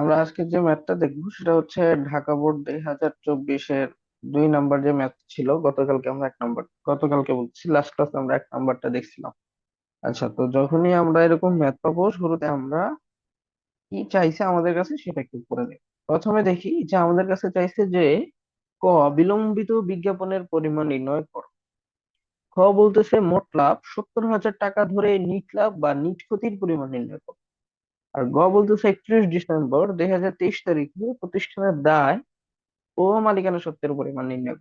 আমরা আজকে যে ম্যাথটা দেখব, সেটা হচ্ছে ঢাকা বোর্ড দুই হাজার চব্বিশের দুই নাম্বার যে ম্যাথ ছিল, গতকালকে আমরা এক নাম্বার, গতকালকে বলছি লাস্ট ক্লাসে আমরা এক নাম্বারটা দেখছিলাম। আচ্ছা তো যখনই আমরা এরকম ম্যাথ পাবো, শুরুতে আমরা কি চাইছে আমাদের কাছে, সেটা একটু করে নেব প্রথমে দেখি যে আমাদের কাছে চাইছে যে, ক, বিলম্বিত বিজ্ঞাপনের পরিমাণ নির্ণয় করো। খ বলতেছে, মোট লাভ সত্তর হাজার টাকা ধরে নিট লাভ বা নিট ক্ষতির পরিমাণ নির্ণয় করো। আর গ বলতেছে একত্রিশ ডিসেম্বর দুই হাজার তেইশ তারিখে প্রতিষ্ঠানের দায় ও মালিকানা সত্ত্বের পরিমাণ নির্ণয়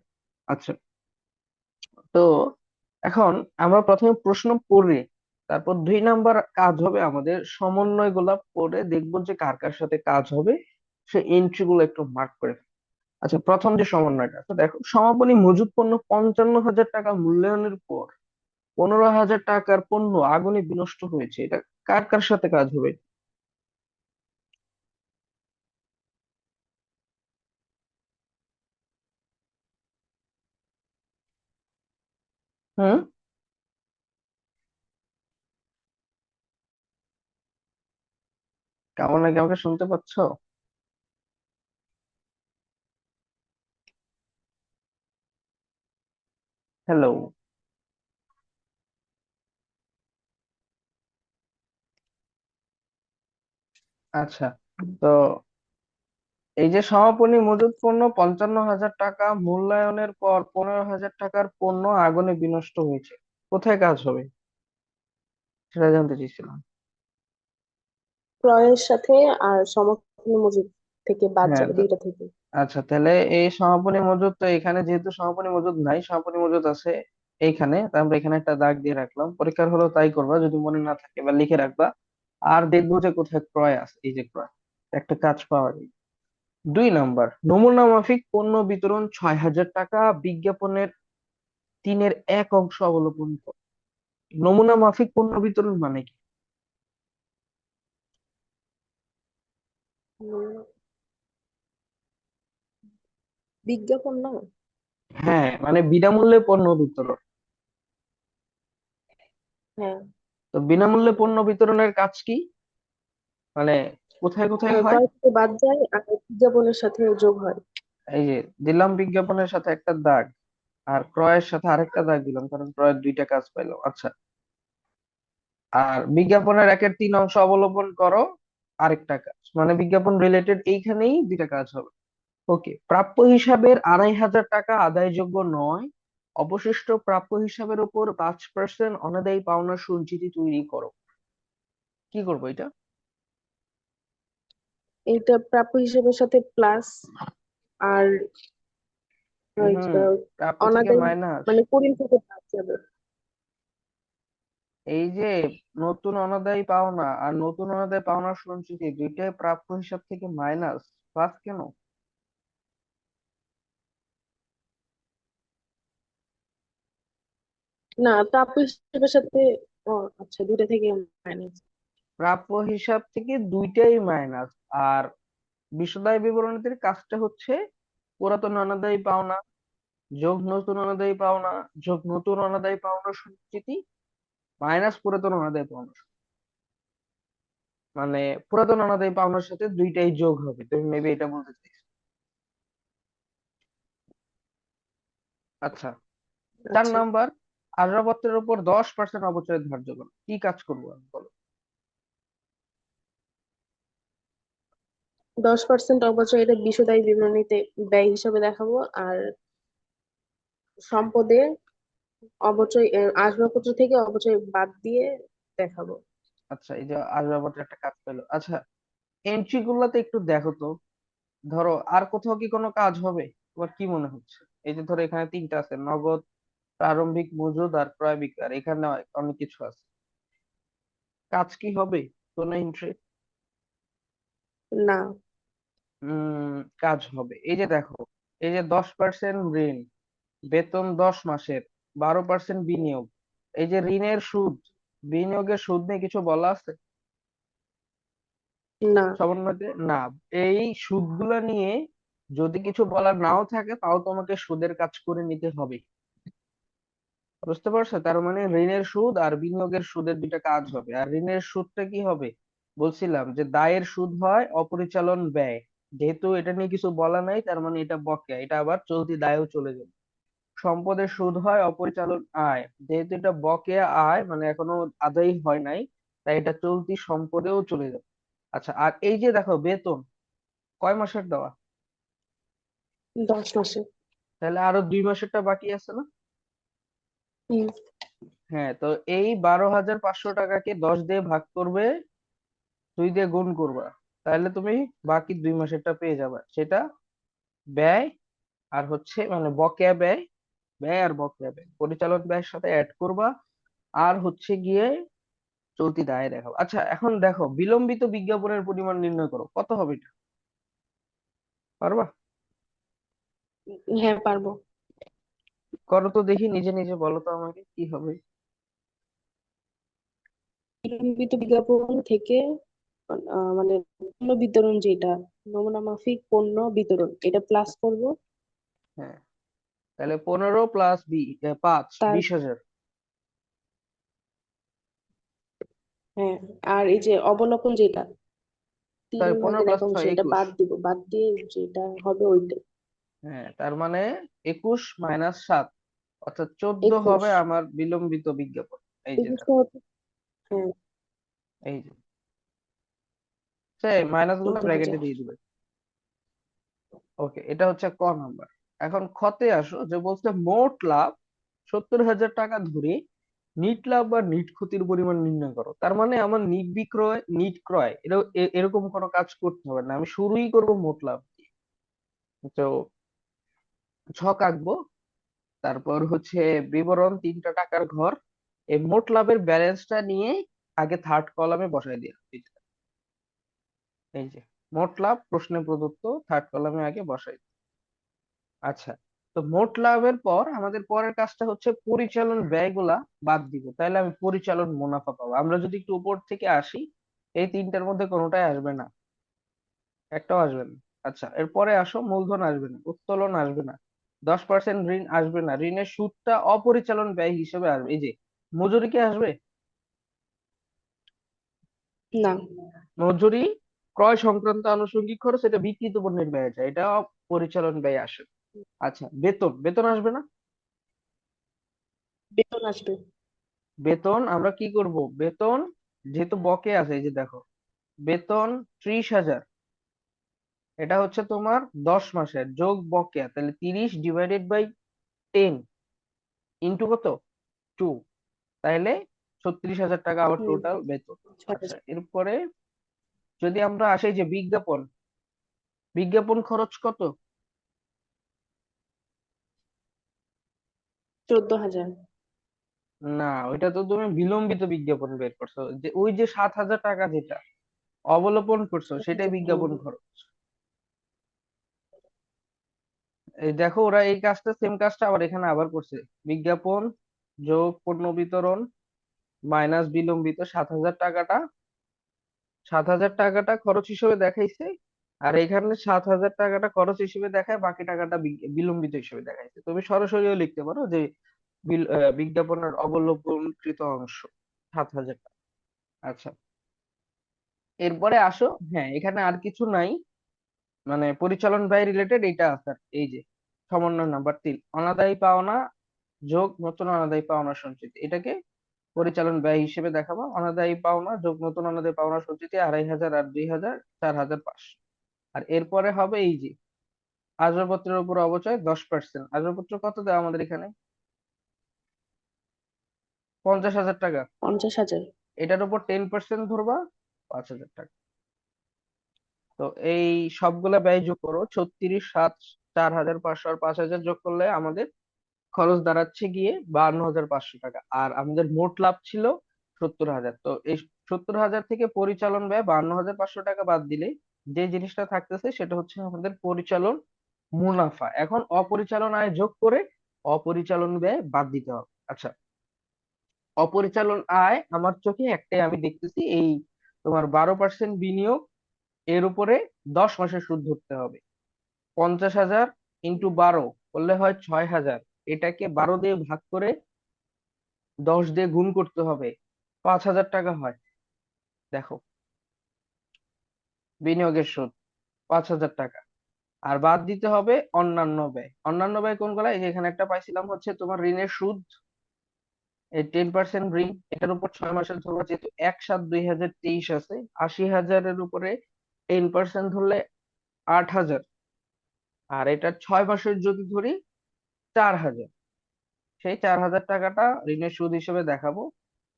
আচ্ছা তো এখন আমরা প্রথমে প্রশ্ন পড়ি, তারপর দুই নাম্বার কাজ হবে আমাদের সমন্বয়গুলা পড়ে দেখব যে কার কার সাথে কাজ হবে, সে এন্ট্রি গুলো একটু মার্ক করে। আচ্ছা প্রথম যে সমন্বয়টা আছে দেখো, সমাপনী মজুত পণ্য পঞ্চান্ন হাজার টাকা মূল্যায়নের পর পনেরো হাজার টাকার পণ্য আগুনে বিনষ্ট হয়েছে, এটা কার কার সাথে কাজ হবে? হুম? কেমন নাকি আমাকে শুনতে পাচ্ছ? হ্যালো আচ্ছা তো এই যে সমাপনী মজুত পণ্য পঞ্চান্ন হাজার টাকা মূল্যায়নের পর পনেরো হাজার টাকার পণ্য আগুনে বিনষ্ট হয়েছে। কোথায় কাজ হবে? সেটা জানতে চাইছিলাম ক্রয়ের সাথে আর সমাপনী মজুদ থেকে বাদ হ্যাঁ যাবে দুইটা থেকে। আচ্ছা তাহলে এই সমাপনী মজুদ তো এখানে যেহেতু সমাপনী মজুদ নাই সমাপনী মজুদ আছে এইখানে আমরা এখানে একটা দাগ দিয়ে রাখলাম। পরীক্ষার হলেও তাই করবা যদি মনে না থাকে বা লিখে রাখবা। আর দেখব যে কোথায় ক্রয় আছে এই যে ক্রয়। একটা কাজ পাওয়া যায়। দুই নাম্বার নমুনা মাফিক পণ্য বিতরণ ছয় হাজার টাকা বিজ্ঞাপনের তিনের এক অংশ অবলোকন করো। নমুনা মাফিক পণ্য বিতরণ মানে কি? বিজ্ঞাপন না? হ্যাঁ মানে বিনামূল্যে পণ্য বিতরণ। হ্যাঁ। তো বিনামূল্যে পণ্য বিতরণের কাজ কি? মানে কোথায় কোথায় হয়? বাদ যায় আর বিজ্ঞাপনের সাথে যোগ হয়। এই যে দিলাম বিজ্ঞাপনের সাথে একটা দাগ আর ক্রয়ের সাথে আরেকটা দাগ দিলাম কারণ ক্রয়ের দুইটা কাজ পাইলাম। আচ্ছা। আর বিজ্ঞাপনের একের তিন অংশ অবলম্বন করো আরেকটা কাজ। মানে বিজ্ঞাপন রিলেটেড এইখানেই দুইটা কাজ হবে। ওকে প্রাপ্য হিসাবের আড়াই হাজার টাকা আদায়যোগ্য নয়। অবশিষ্ট প্রাপ্য হিসাবের উপর পাঁচ পার্সেন্ট অনাদায়ী পাওনা সঞ্চিতি তৈরি করো। কি করব এটা? এইটা প্রাপ্য হিসেবের সাথে প্লাস আর অনাদায়ী মাইনাস মানে কুড়ি থেকে বাদ যাবে। এই যে নতুন অনাদায়ী পাওনা আর নতুন অনাদায়ী পাওনা সঞ্চিতি দুইটাই প্রাপ্য হিসাব থেকে মাইনাস প্লাস কেন? না প্রাপ্য হিসেবের সাথে ও আচ্ছা দুইটা থেকে মাইনাস প্রাপ্য হিসাব থেকে দুইটাই মাইনাস আর বিশদায় বিবরণীতে কাজটা হচ্ছে পুরাতন অনাদায়ী পাওনা যোগ নতুন অনাদায়ী পাওনা যোগ নতুন অনাদায়ী পাওনা সঞ্চিতি মাইনাস পুরাতন অনাদায়ী পাওনা মানে পুরাতন অনাদায়ী পাওনার সাথে দুইটাই যোগ হবে তুমি মেবি এটা বলতে চাইছো। আচ্ছা চার আচ্ছা। নাম্বার আসবাবপত্রের উপর দশ পার্সেন্ট অবচয় ধার্য করো। কি কাজ করব বলো। দশ পার্সেন্ট অবচয় এটা বিশদায়ী বিবরণীতে ব্যয় হিসাবে দেখাবো। আর সম্পদে অবচয় আসবাবপত্র থেকে অবচয় বাদ দিয়ে দেখাবো। আচ্ছা এই যে আসবাবপত্রের একটা কাজ পেল। আচ্ছা এন্ট্রি গুলাতে একটু দেখো তো। ধরো আর কোথাও কি কোনো কাজ হবে? তোমার কি মনে হচ্ছে? এই যে ধরো এখানে তিনটা আছে নগদ প্রারম্ভিক মজুদ আর ক্রয় বিক্রয়। এখানে অনেক কিছু আছে। কাজ কি হবে কোনো এন্ট্রি না। কাজ হবে। এই যে দেখো এই যে দশ পার্সেন্ট ঋণ বেতন দশ মাসের বারো পার্সেন্ট বিনিয়োগ এই যে ঋণের সুদ বিনিয়োগের সুদ নিয়ে কিছু বলা আছে? না। সমন্বয়তে? না। এই সুদগুলা নিয়ে যদি কিছু বলার নাও থাকে তাও তোমাকে সুদের কাজ করে নিতে হবে। বুঝতে পারছ? তার মানে ঋণের সুদ আর বিনিয়োগের সুদের দুইটা কাজ হবে। আর ঋণের সুদটা কি হবে? বলছিলাম যে দায়ের সুদ হয় অপরিচালন ব্যয়। যেহেতু এটা নিয়ে কিছু বলা নাই তার মানে এটা বকেয়া। এটা আবার চলতি দায়েও চলে যাবে। সম্পদের সুদ হয় অপরিচালন আয়। যেহেতু এটা বকেয়া আয় মানে এখনও আদায় হয় নাই তাই এটা চলতি সম্পদেও চলে যাবে। আচ্ছা আর এই যে দেখো বেতন কয় মাসের দেওয়া? দশ মাসে তাহলে আরও দুই মাসেরটা বাকি আছে না? হ্যাঁ তো এই বারো হাজার পাঁচশো টাকাকে দশ দিয়ে ভাগ করবে দুই দিয়ে গুণ করবা। তাহলে তুমি বাকি দুই মাসেরটা পেয়ে যাবে। সেটা ব্যয় আর হচ্ছে মানে বকেয়া ব্যয় ব্যয় আর বকেয়া ব্যয়। পরিচালন ব্যয়ের সাথে অ্যাড করবা আর হচ্ছে গিয়ে চলতি দায় দেখাবো। আচ্ছা এখন দেখো বিলম্বিত বিজ্ঞাপনের পরিমাণ নির্ণয় করো। কত হবে এটা? পারবা? হ্যাঁ পারব। করো তো দেখি নিজে নিজে বলো তো আমাকে কি হবে? বিলম্বিত বিজ্ঞাপন থেকে মানে পণ্য বিতরণ যেটা নমুনা মাফিক পণ্য বিতরণ এটা প্লাস করব। হ্যাঁ তাহলে পনেরো প্লাস বি পাঁচ বিশ হাজার। হ্যাঁ আর এই যে অবলোকন যেটা তিন তাই পনেরো প্লাস একুশ। বাদ দিব বাদ দিয়ে যেটা হবে ওইটা। হ্যাঁ তার মানে একুশ মাইনাস সাত অর্থাৎ চোদ্দ হবে আমার বিলম্বিত বিজ্ঞাপন। এই হচ্ছে হ্যাঁ। এই যে। সে মাইনাসগুলো ব্র্যাকেটে দিয়ে দিবে। ওকে এটা হচ্ছে ক নাম্বার এখন খতে আসো যে বলছে মোট লাভ সত্তর হাজার টাকা ধরে নিট লাভ বা নিট ক্ষতির পরিমাণ নির্ণয় করো। তার মানে আমার নিট বিক্রয় নিট ক্রয় এরকম কোনো কাজ করতে হবে না। আমি শুরুই করব মোট লাভ দিয়ে। তো ছক আঁকবো। তারপর হচ্ছে বিবরণ তিনটা টাকার ঘর। এই মোট লাভের ব্যালেন্সটা নিয়ে আগে থার্ড কলামে বসাই দিলাম। এই যে মোট লাভ প্রশ্নে প্রদত্ত থার্ড কলামে আগে বসাই। আচ্ছা তো মোট লাভের পর আমাদের পরের কাজটা হচ্ছে পরিচালন ব্যয়গুলা বাদ দিব। তাহলে আমি পরিচালন মুনাফা পাবো। আমরা যদি একটু উপর থেকে আসি এই তিনটার মধ্যে কোনোটাই আসবে না। একটাও আসবে না। আচ্ছা এরপরে আসো মূলধন আসবে না উত্তোলন আসবে না দশ পার্সেন্ট ঋণ আসবে না ঋণের সুদটা অপরিচালন ব্যয় হিসেবে আসবে। এই যে মজুরি কি আসবে? না। মজুরি ক্রয় সংক্রান্ত আনুষঙ্গিক খরচ এটা বিক্রিত পণ্যের ব্যয় যায় এটা পরিচালন ব্যয় আসে। আচ্ছা বেতন বেতন আসবে না? বেতন আসবে। বেতন আমরা কি করব? বেতন যেহেতু বকে আছে এই যে দেখো বেতন ত্রিশ হাজার এটা হচ্ছে তোমার দশ মাসের যোগ বকেয়া তাহলে তিরিশ ডিভাইডেড বাই টেন ইন্টু কত? টু তাহলে ছত্রিশ হাজার টাকা আবার টোটাল বেতন। আচ্ছা এরপরে যদি আমরা আসি যে বিজ্ঞাপন বিজ্ঞাপন খরচ কত? চোদ্দ হাজার। না ওইটা তো তুমি বিলম্বিত বিজ্ঞাপন বের করছ। যে ওই যে সাত হাজার টাকা যেটা অবলোপন করছ সেটাই বিজ্ঞাপন খরচ। এই দেখো ওরা এই কাজটা সেম কাজটা আবার এখানে আবার করছে। বিজ্ঞাপন যোগ পণ্য বিতরণ মাইনাস বিলম্বিত সাত হাজার টাকাটা সাত হাজার টাকাটা খরচ হিসেবে দেখাইছে, আর এখানে সাত হাজার টাকাটা খরচ হিসেবে দেখায়, বাকি টাকাটা বিলম্বিত হিসেবে দেখাইছে। তুমি সরাসরিও লিখতে পারো যে বিজ্ঞাপনের অবলম্বনকৃত অংশ, সাত হাজার টাকা। আচ্ছা। এরপরে আসো। হ্যাঁ এখানে আর কিছু নাই। মানে পরিচালন ব্যয় রিলেটেড এটা আছে এই যে সমন্বয় নাম্বার তিন, অনাদায়ী পাওনা যোগ নতুন অনাদায়ী পাওনা সঞ্চিতি। এটাকে পরিচালন ব্যয় হিসেবে দেখাবো। অনাদায়ী পাওনা যোগ নতুন অনাদায়ী পাওনা সঞ্চিতি আড়াই হাজার আর দুই হাজার চার হাজার পাঁচশো। আর এরপরে হবে এই যে আসবাবপত্রের উপর অবচয় দশ পার্সেন্ট আসবাবপত্র কত দেয় আমাদের এখানে? পঞ্চাশ হাজার টাকা। পঞ্চাশ হাজার। এটার উপর টেন পার্সেন্ট ধরবা পাঁচ হাজার টাকা। তো এই সবগুলা ব্যয় যোগ করো ছত্রিশ সাত চার হাজার পাঁচশো আর পাঁচ হাজার যোগ করলে আমাদের খরচ দাঁড়াচ্ছে গিয়ে বাহান্ন হাজার পাঁচশো টাকা। আর আমাদের মোট লাভ ছিল সত্তর হাজার। তো এই সত্তর হাজার থেকে পরিচালন ব্যয় বাহান্ন হাজার পাঁচশো টাকা বাদ দিলে যে জিনিসটা থাকতেছে সেটা হচ্ছে আমাদের পরিচালন মুনাফা। এখন অপরিচালন আয় যোগ করে অপরিচালন ব্যয় বাদ দিতে হবে। আচ্ছা অপরিচালন আয় আমার চোখে একটাই আমি দেখতেছি, এই তোমার বারো পার্সেন্ট বিনিয়োগ এর উপরে দশ মাসের সুদ ধরতে হবে। পঞ্চাশ হাজার ইন্টু বারো করলে হয় ছয় হাজার। এটাকে বারো দিয়ে ভাগ করে দশ দিয়ে গুণ করতে হবে। পাঁচ হাজার টাকা হয়। দেখো। বিনিয়োগের সুদ, পাঁচ হাজার টাকা। আর বাদ দিতে হবে অন্যান্য ব্যয়। অন্যান্য ব্যয় কোনগুলো এখানে একটা পাইছিলাম হচ্ছে তোমার ঋণের সুদ। এই টেন পার্সেন্ট ঋণ, এটার উপর ছয় মাসের ধরবা, যেহেতু এক সাত দুই হাজার তেইশ আছে, আশি হাজারের উপরে টেন পার্সেন্ট ধরলে আট হাজার। আর এটা ছয় মাসের যদি ধরি চার হাজার। সেই চার হাজার টাকাটা ঋণের সুদ হিসেবে দেখাবো।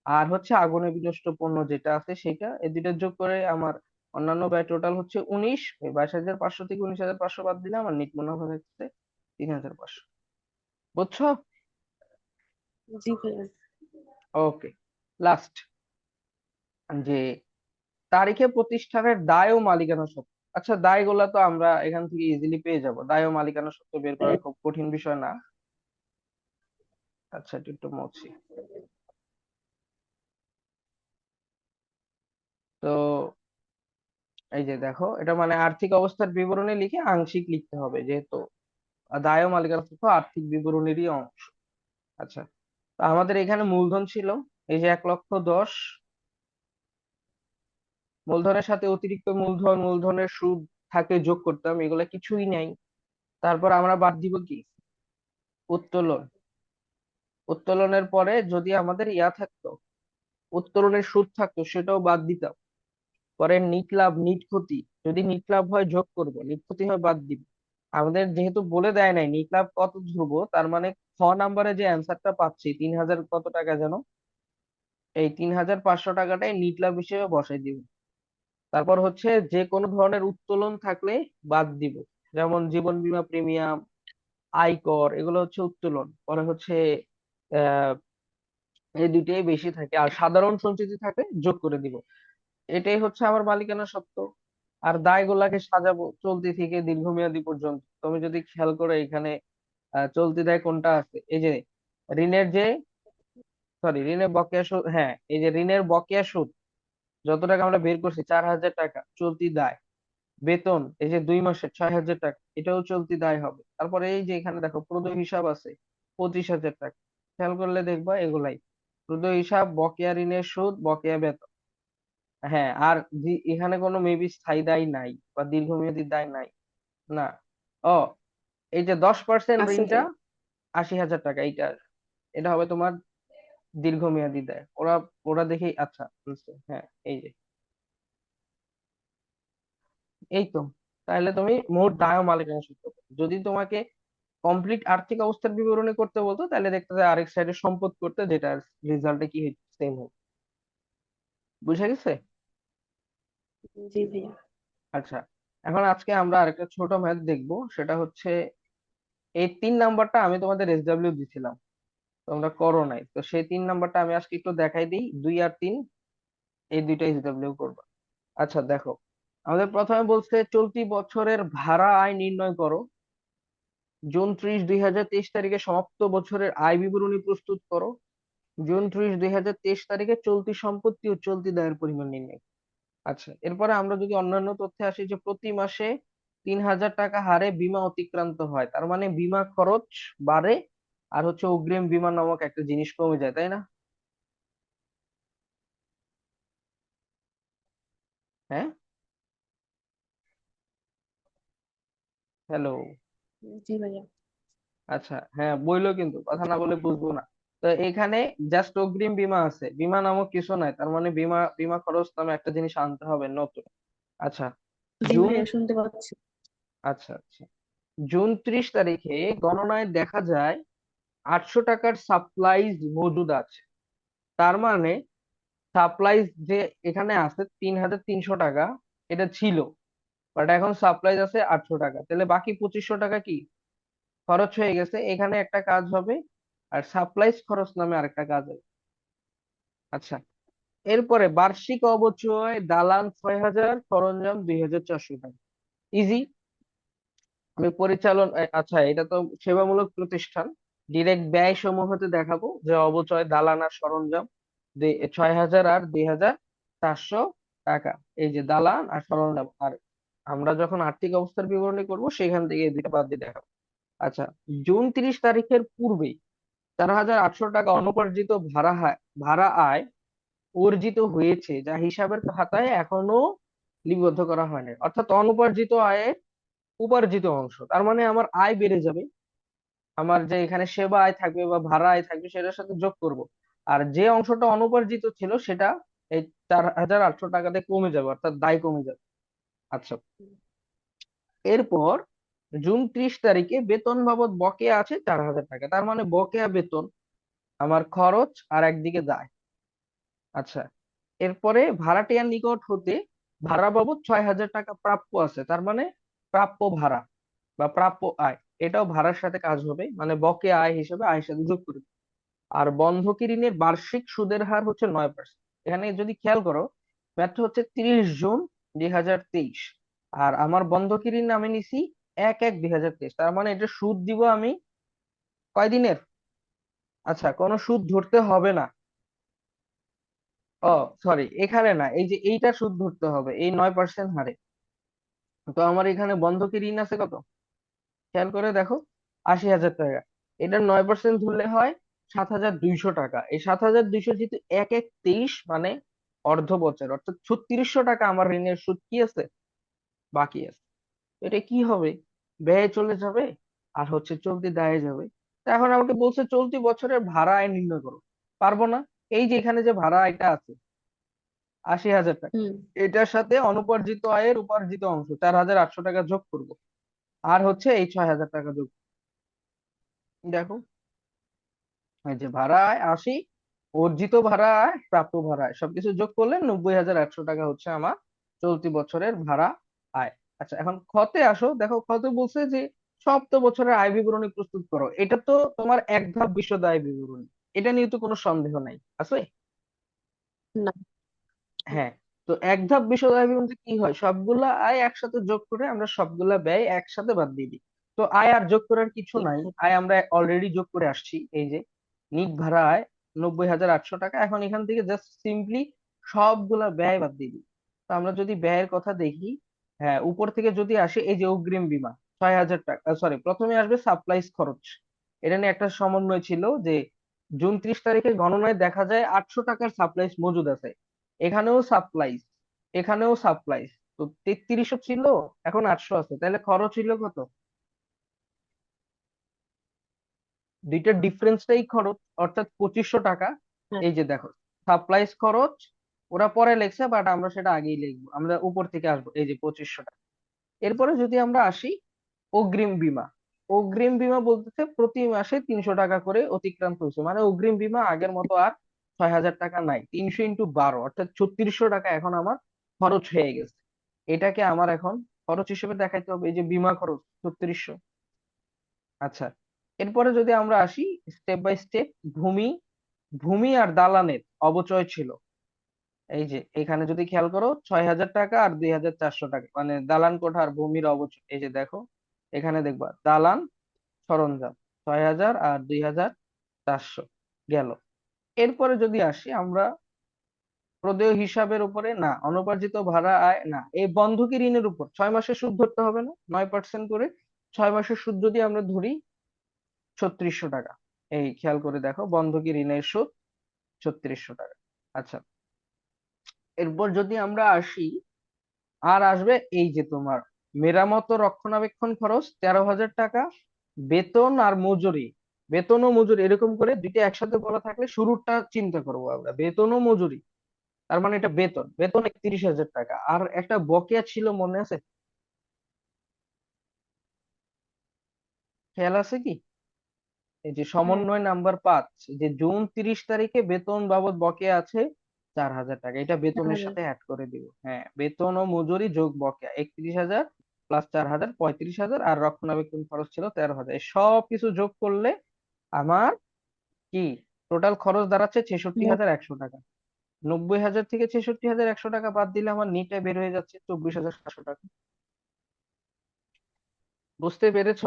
আর হচ্ছে আগুনে বিনষ্ট পণ্য যেটা আছে সেটা এই দুইটা যোগ করে আমার অন্যান্য ব্যয় টোটাল হচ্ছে উনিশ বাইশ হাজার পাঁচশো থেকে উনিশ হাজার পাঁচশো বাদ দিলে আমার নিট মুনাফা হচ্ছে তিন হাজার পাঁচশো। বুঝছ? জি ওকে লাস্ট যে তারিখে প্রতিষ্ঠানের দায় ও মালিকানা সত্ত্ব। আচ্ছা দায়গুলা তো আমরা এখান থেকে ইজিলি পেয়ে যাব। দায় ও মালিকানা সত্ত্ব বের করা খুব কঠিন বিষয় না। আচ্ছা একটু মুছি। তো এই যে দেখো এটা মানে আর্থিক অবস্থার বিবরণী লিখে আংশিক লিখতে হবে যেহেতু। দায় ও মালিকানা সত্ত্ব আর্থিক বিবরণীরই অংশ। আচ্ছা তো আমাদের এখানে মূলধন ছিল এই যে এক লক্ষ দশ মূলধনের সাথে অতিরিক্ত মূলধন, মূলধনের সুদ থাকে, যোগ করতাম, এগুলা কিছুই নাই। তারপর আমরা বাদ দিব কি? উত্তোলন। উত্তোলনের পরে যদি আমাদের ইয়া থাকতো, উত্তোলনের সুদ থাকতো, সেটাও বাদ দিতাম। পরে নিট লাভ, নিট ক্ষতি। যদি নিট লাভ হয়, যোগ করব। নিট ক্ষতি হয়, বাদ দিব। আমাদের যেহেতু বলে দেয় নাই, নিট লাভ কত ধ্রুব, তার মানে খ নাম্বারে যে অ্যান্সারটা পাচ্ছি, তিন হাজার কত টাকা যেন? এই তিন হাজার পাঁচশো টাকাটাই নিট লাভ হিসেবে বসাই দিব। তারপর হচ্ছে যে কোনো ধরনের উত্তোলন থাকলে বাদ দিব। যেমন জীবন বীমা প্রিমিয়াম, আয়কর, এগুলো হচ্ছে উত্তোলন। পরে হচ্ছে এই দুইটাই বেশি থাকে। আর সাধারণ সঞ্চিতি থাকে যোগ করে দিব। এটাই হচ্ছে আমার মালিকানা সত্ত্ব আর দায় দায়গুলাকে সাজাবো চলতি থেকে দীর্ঘমেয়াদী পর্যন্ত। তুমি যদি খেয়াল করো এখানে চলতি দায় কোনটা আছে? এই যে ঋণের যে সরি ঋণের বকেয়া সুদ হ্যাঁ এই যে ঋণের বকেয়া সুদ যত টাকা আমরা বের করছি চার হাজার টাকা চলতি দায়। বেতন এই যে দুই মাসের ছয় হাজার টাকা এটাও চলতি দায় হবে। তারপরে এই যে এখানে দেখো প্রদয় হিসাব আছে পঁচিশ হাজার টাকা। খেয়াল করলে দেখবা এগুলাই। প্রদয় হিসাব বকেয়া ঋণের সুদ বকেয়া বেতন। হ্যাঁ আর এখানে কোনো মেবি স্থায়ী দায় নাই বা দীর্ঘমেয়াদী দায় নাই। না। ও এই যে দশ পার্সেন্ট ঋণটা আশি হাজার টাকা এইটা। এটা হবে তোমার দীর্ঘমেয়াদী দেয়। ওরা ওরা দেখেই আচ্ছা বুঝছ হ্যাঁ এই যে। এই তো তাহলে তুমি মোট দায় ও মালিকানা সূত্র যদি তোমাকে কমপ্লিট আর্থিক অবস্থার বিবরণী করতে বলতো তাহলে দেখতে যে আরেক সাইডে সম্পদ করতে যেটা রেজাল্টে কি সেম হবে। বুঝে গেছে? জি ভাইয়া আচ্ছা এখন আজকে আমরা আরেকটা ছোট ম্যাথ দেখব। সেটা হচ্ছে এই তিন নাম্বারটা আমি তোমাদের এসডব্লিউ দিছিলাম। তোমরা করো নাই। তো সেই তিন নাম্বারটা আমি আজকে একটু দেখাই দিই। দুই আর তিন, এই দুইটা এসডব্লিউ করবা। আচ্ছা দেখো। আমাদের প্রথমে বলছে, চলতি বছরের ভাড়া আয় নির্ণয় করো। জুন ত্রিশ, দুই হাজার তেইশ তারিখে সমাপ্ত বছরের আয় বিবরণী প্রস্তুত করো। জুন ত্রিশ, দুই হাজার তেইশ তারিখে চলতি সম্পত্তি ও চলতি দায়ের পরিমাণ নির্ণয় আচ্ছা এরপরে আমরা যদি অন্যান্য তথ্যে আসি যে প্রতি মাসে তিন হাজার টাকা হারে বীমা অতিক্রান্ত হয়, তার মানে বীমা খরচ বাড়ে আর হচ্ছে অগ্রিম বীমা নামক একটা জিনিস কমে যায় তাই না? হ্যাঁ? হ্যালো জি ভাইয়া। আচ্ছা হ্যাঁ বইলো কিন্তু কথা না বলে বুঝব না। তো এখানে জাস্ট অগ্রিম বিমা আছে। বিমা নামক কিছু নাই তার মানে বিমা বিমা খরচ নামে একটা জিনিস আনতে হবে নতুন। আচ্ছা শুনতে পাচ্ছি। আচ্ছা আচ্ছা। জুন ত্রিশ তারিখে গণনায় দেখা যায় আটশো টাকার সাপ্লাইজ মজুদ আছে। তার মানে সাপ্লাইজ যে এখানে আছে তিন হাজার তিনশো টাকা, এটা ছিল। বাট এখন সাপ্লাইজ আছে আটশো টাকা। তাহলে বাকি পঁচিশশো টাকা কি? খরচ হয়ে গেছে। এখানে একটা কাজ হবে আর সাপ্লাইজ খরচ নামে আরেকটা কাজ হবে আচ্ছা এরপরে বার্ষিক অবচয় দালান ছয় হাজার, সরঞ্জাম দুই হাজার চারশো টাকা। ইজি আমি পরিচালন আচ্ছা এটা তো সেবামূলক প্রতিষ্ঠান। ডিরেক্ট ব্যয় সমূহতে দেখাবো যে অবচয়, দালান আর সরঞ্জাম ছয় হাজার আর দুই হাজার চারশো টাকা। এই যে দালান আর সরঞ্জাম, আর আমরা যখন আর্থিক অবস্থার বিবরণী করব, সেখান থেকে এই দুইটা বাদ দিয়ে দেখাবো। আচ্ছা জুন তিরিশ তারিখের পূর্বেই চার হাজার আটশো টাকা অনুপার্জিত ভাড়া ভাড়া আয় অর্জিত হয়েছে, যা হিসাবের খাতায় এখনও লিপিবদ্ধ করা হয়নি। অর্থাৎ অনুপার্জিত আয়ের উপার্জিত অংশ। তার মানে আমার আয় বেড়ে যাবে আমার যে এখানে সেবা আয় থাকবে বা ভাড়া আয় থাকবে সেটার সাথে যোগ করব। আর যে অংশটা অনুপার্জিত ছিল সেটা এই চার হাজার আটশো টাকাতে কমে যাবে, অর্থাৎ দায় কমে যাবে। আচ্ছা। এরপর জুন ত্রিশ তারিখে বেতন বাবদ বকেয়া আছে চার হাজার টাকা। তার মানে বকেয়া বেতন আমার খরচ আর একদিকে দায়। আচ্ছা। এরপরে ভাড়াটিয়ার নিকট হতে ভাড়া বাবদ ছয় হাজার টাকা প্রাপ্য আছে। তার মানে প্রাপ্য ভাড়া বা প্রাপ্য আয়। এটাও ভাড়ার সাথে কাজ হবে মানে বকেয়া আয় হিসেবে আয়ের সাথে যোগ করে আর বন্ধকি ঋণের বার্ষিক সুদের হার হচ্ছে নয় পার্সেন্ট এখানে যদি খেয়াল করো ম্যাথ হচ্ছে তিরিশ জুন দুই হাজার তেইশ। আর আমার বন্ধকি ঋণ আমি নিছি এক এক দুই হাজার তেইশ। তার মানে এটা সুদ দিব আমি কয়দিনের? আচ্ছা কোনো সুদ ধরতে হবে না। ও সরি এখানে না, এই যে এইটা সুদ ধরতে হবে, এই নয় পার্সেন্ট হারে। তো আমার এখানে বন্ধকি ঋণ আছে কত? খেয়াল করে দেখো আশি হাজার টাকা। এটা নয় পার্সেন্ট ধরলে হয় সাত হাজার দুইশো টাকা। এই সাত হাজার দুইশো যেহেতু এক এক তেইশ মানে অর্ধ বছর অর্থাৎ ছত্রিশশো টাকা আমার ঋণের সুদ কি আছে? বাকি আছে। এটা কি হবে? ব্যয়ে চলে যাবে আর হচ্ছে চলতি দায়ে যাবে। তা এখন আমাকে বলছে চলতি বছরের ভাড়া আয় নির্ণয় করো। পারব না? এই যে এখানে যে ভাড়া আয়টা আছে আশি হাজার টাকা এটার সাথে অনুপার্জিত আয়ের উপার্জিত অংশ চার হাজার আটশো টাকা যোগ করব। আর হচ্ছে এই ছয় হাজার টাকা যোগ। দেখো এই যে ভাড়া আয় আশি অর্জিত ভাড়া আয় প্রাপ্য ভাড়া আয় সবকিছু যোগ করলে নব্বই হাজার একশো টাকা হচ্ছে আমার চলতি বছরের ভাড়া আয়। আচ্ছা এখন খতে আসো দেখো খতে বলছে যে সপ্ত বছরের আয় বিবরণী প্রস্তুত করো। এটা তো তোমার এক ধাপ বিশদ আয় বিবরণী। এটা নিয়ে তো কোনো সন্দেহ নাই। আছে? না। হ্যাঁ। তো এক ধাপ বিশদ আয় বিবরণীতে কি হয়? সবগুলা আয় একসাথে যোগ করে আমরা সবগুলা ব্যয় একসাথে বাদ দিয়ে দিই। তো আয় আর যোগ করার কিছু নাই। আয় আমরা অলরেডি যোগ করে আসছি, এই যে নিট ভাড়া আয় নব্বই হাজার আটশো টাকা। এখন এখান থেকে জাস্ট সিম্পলি সবগুলা ব্যয় বাদ দিয়ে দিই। তো আমরা যদি ব্যয়ের কথা দেখি হ্যাঁ উপর থেকে যদি আসে, এই যে অগ্রিম বীমা, ছয় হাজার টাকা সরি প্রথমে আসবে সাপ্লাইজ খরচ। এটা নিয়ে একটা সমন্বয় ছিল যে, জুন ত্রিশ তারিখের গণনায় দেখা যায় আটশো টাকার সাপ্লাইজ মজুদ আছে। এখানেও সাপ্লাইজ এখানেও সাপ্লাইজ তো তেত্রিশশো ছিল এখন আটশো আছে। তাহলে খরচ ছিল কত? দুইটার ডিফারেন্সটাই খরচ অর্থাৎ পঁচিশশো টাকা। হ্যাঁ। এই যে দেখো সাপ্লাইজ খরচ ওরা পরে লেখছে বাট আমরা সেটা আগেই লিখব। আমরা উপর থেকে আসব এই যে পঁচিশশো টাকা। এরপরে যদি আমরা আসি অগ্রিম বীমা। অগ্রিম বীমা বলতেছে প্রতি মাসে তিনশো টাকা করে অতিক্রান্ত হয়েছে। মানে অগ্রিম বিমা আগের মতো আর ছয় হাজার টাকা নাই, তিনশো ইন্টু বারো, অর্থাৎ ছত্রিশশো টাকা এখন আমার খরচ হয়ে গেছে। এটাকে আমার এখন খরচ হিসেবে দেখাইতে হবে, এই যে বীমা খরচ, ছত্রিশশো। আচ্ছা এরপরে যদি আমরা আসি স্টেপ বাই স্টেপ ভূমি ভূমি আর দালানের অবচয় ছিল। এই যে, এখানে যদি খেয়াল করো ছয় হাজার টাকা আর দুই হাজার চারশো টাকা মানে দালান কোঠা আর ভূমির অবচয়, এই যে দেখো, এখানে দেখবা, দালান সরঞ্জাম ছয় হাজার আর দুই হাজার চারশো গেল। এরপরে যদি আসি, আমরা প্রদেয় হিসাবের উপরে, না, অনুপার্জিত ভাড়া আয়, না, এই বন্ধকি ঋণের উপর, ছয় মাসের সুদ ধরতে হবে না, নয় পার্সেন্ট করে, ছয় মাসের সুদ যদি আমরা ধরি ছত্রিশশো টাকা। এই খেয়াল করে দেখো, বন্ধকি ঋণের সুদ ছত্রিশশো টাকা। আচ্ছা এরপর যদি আমরা আসি, আর আসবে এই যে তোমার মেরামত রক্ষণাবেক্ষণ খরচ, তেরো হাজার টাকা, বেতন আর মজুরি। বেতন ও মজুরি এরকম করে দুইটা একসাথে বলা থাকলে শুরুটা চিন্তা করব আমরা। বেতন ও মজুরি তার মানে এটা বেতন। বেতন একত্রিশ হাজার টাকা। আর একটা বকেয়া ছিল মনে আছে? খেয়াল আছে কি? এই যে সমন্বয় নাম্বার পাঁচ যে জুন তিরিশ তারিখে বেতন বাবদ বকেয়া আছে চার হাজার টাকা। এটা বেতনের সাথে অ্যাড করে দিব। হ্যাঁ বেতন ও মজুরি যোগ বকেয়া একত্রিশ হাজার প্লাস চার হাজার পঁয়ত্রিশ হাজার আর রক্ষণাবেক্ষণ খরচ ছিল তেরো হাজার। সব কিছু যোগ করলে আমার কি? টোটাল খরচ দাঁড়াচ্ছে ছেষট্টি হাজার একশো টাকা। নব্বই হাজার থেকে ছেষট্টি হাজার একশো টাকা বাদ দিলে আমার নিটে বের হয়ে যাচ্ছে চব্বিশ হাজার সাতশো টাকা। বুঝতে পেরেছ?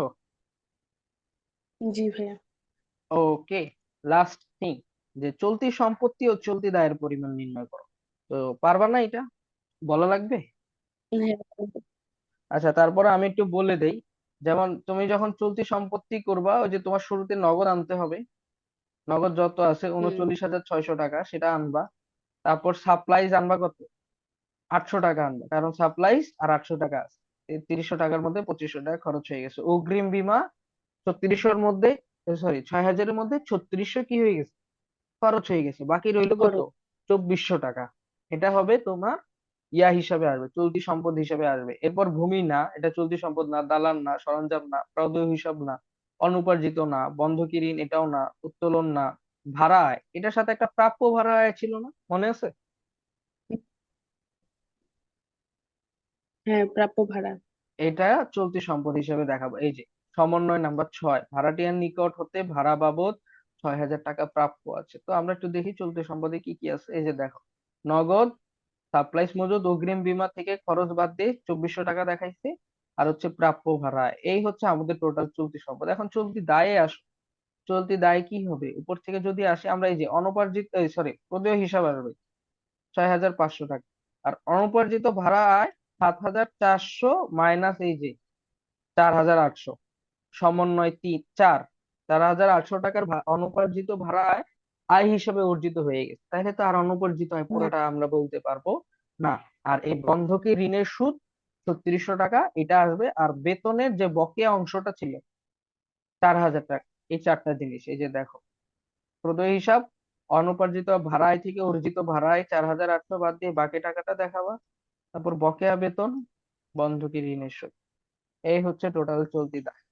জি ভাইয়া। ওকে লাস্ট থিং যে চলতি সম্পত্তি ও চলতি দায়ের পরিমাণ নির্ণয় করো। তো পারবা না এটা? বলা লাগবে? হ্যাঁ আচ্ছা তারপরে আমি একটু বলে দেই। যেমন তুমি যখন চলতি সম্পত্তি করবা ওই যে তোমার শুরুতে নগদ আনতে হবে নগদ যত আছে উনচল্লিশ হাজার ছয়শো টাকা সেটা আনবা। তারপর সাপ্লাইজ আনবা কত? আটশো টাকা আনবে কারণ সাপ্লাইস আর আটশো টাকা আছে। এই তিরিশশো টাকার মধ্যে পঁচিশশো টাকা খরচ হয়ে গেছে। অগ্রিম বীমা ছত্রিশশোর মধ্যে সরি ছয় হাজারের মধ্যে ছত্রিশশো কি হয়ে গেছে? খরচ হয়ে গেছে। বাকি রইল কত। চব্বিশশো টাকা। এটা হবে তোমার ইয়া হিসাবে আসবে চলতি সম্পদ হিসাবে আসবে। এরপর ভূমি না এটা চলতি সম্পদ না দালান না সরঞ্জাম না প্রদেয় হিসাব না অনুপার্জিত না বন্ধকি ঋণ এটাও না উত্তোলন না ভাড়া আয় এটার সাথে একটা প্রাপ্য ভাড়া আয় ছিল না? মনে আছে? হ্যাঁ প্রাপ্য ভাড়া। এটা চলতি সম্পদ হিসেবে দেখাবো। এই যে সমন্বয় নাম্বার ছয় ভাড়াটিয়ার নিকট হতে ভাড়া বাবদ ছয় হাজার টাকা প্রাপ্য আছে। তো আমরা একটু দেখি চলতি সম্পদে কি কি আছে। এই যে দেখো নগদ সাপ্লাইস মজুদ অগ্রিম বীমা থেকে খরচ বাদ দিয়ে চব্বিশশো টাকা দেখাইছে। আর হচ্ছে প্রাপ্য ভাড়া, এই হচ্ছে আমাদের টোটাল চলতি সম্পদ। এখন চলতি দায়ে আসো, চলতি দায় কি হবে? উপর থেকে যদি আসে, আমরা এই যে অনুপার্জিত সরি প্রদেয় হিসাব আসবে, ছয় হাজার পাঁচশো টাকা। আর অনুপার্জিত ভাড়া আয় সাত হাজার চারশো মাইনাস এই যে চার হাজার আটশো, সমন্বয় তিন, চার চার হাজার আটশো টাকার অনুপার্জিত ভাড়া আয় আয় হিসেবে অর্জিত হয়ে গেছে। তাহলে তো আর অনুপার্জিত আয় পুরোটা আমরা বলতে পারব না। আর এই বন্ধকি ঋণের সুদ ছত্রিশশো টাকা এটা আসবে। আর বেতনের যে বকেয়া অংশটা ছিল চার হাজার টাকা এই চারটা জিনিস এই যে দেখো। প্রদেয় হিসাব অনুপার্জিত ভাড়ায় থেকে অর্জিত ভাড়ায় চার হাজার আটশো বাদ দিয়ে বাকি টাকাটা দেখাবা। তারপর বকেয়া বেতন বন্ধকি ঋণের সুদ। এই হচ্ছে টোটাল চলতি দায়।